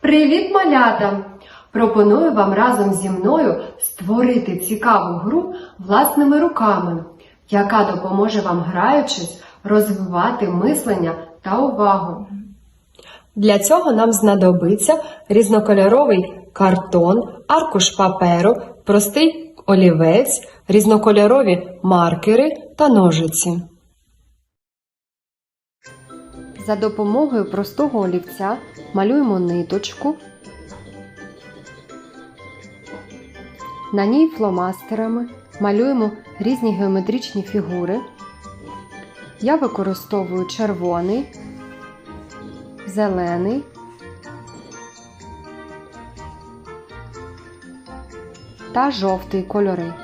Привіт, малята! Пропоную вам разом зі мною створити цікаву гру власними руками, яка допоможе вам, граючись, розвивати мислення та увагу. Для цього нам знадобиться різнокольоровий картон, аркуш паперу, простий олівець, різнокольорові маркери та ножиці. За допомогою простого олівця малюємо ниточку. На ній фломастерами малюємо різні геометричні фігури. Я використовую червоний, зелений, та жовтий кольори.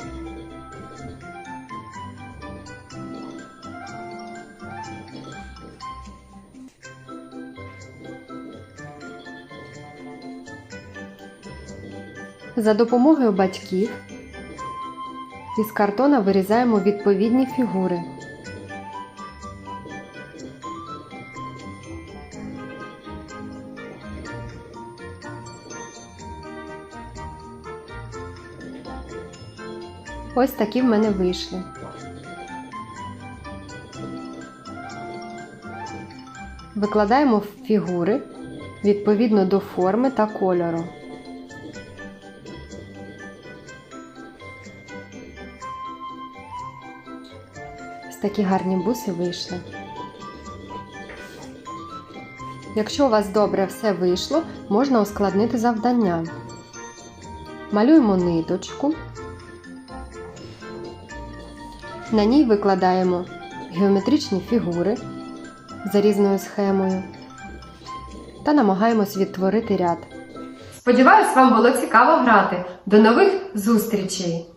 За допомогою батьків із картона вирізаємо відповідні фігури. Ось такі в мене вийшли. Викладаємо фігури відповідно до форми та кольору. Такі гарні буси вийшли. Якщо у вас добре все вийшло, можна ускладнити завдання. Малюємо ниточку. На ній викладаємо геометричні фігури за різною схемою та намагаємось відтворити ряд. Сподіваюсь, вам було цікаво грати. До нових зустрічей!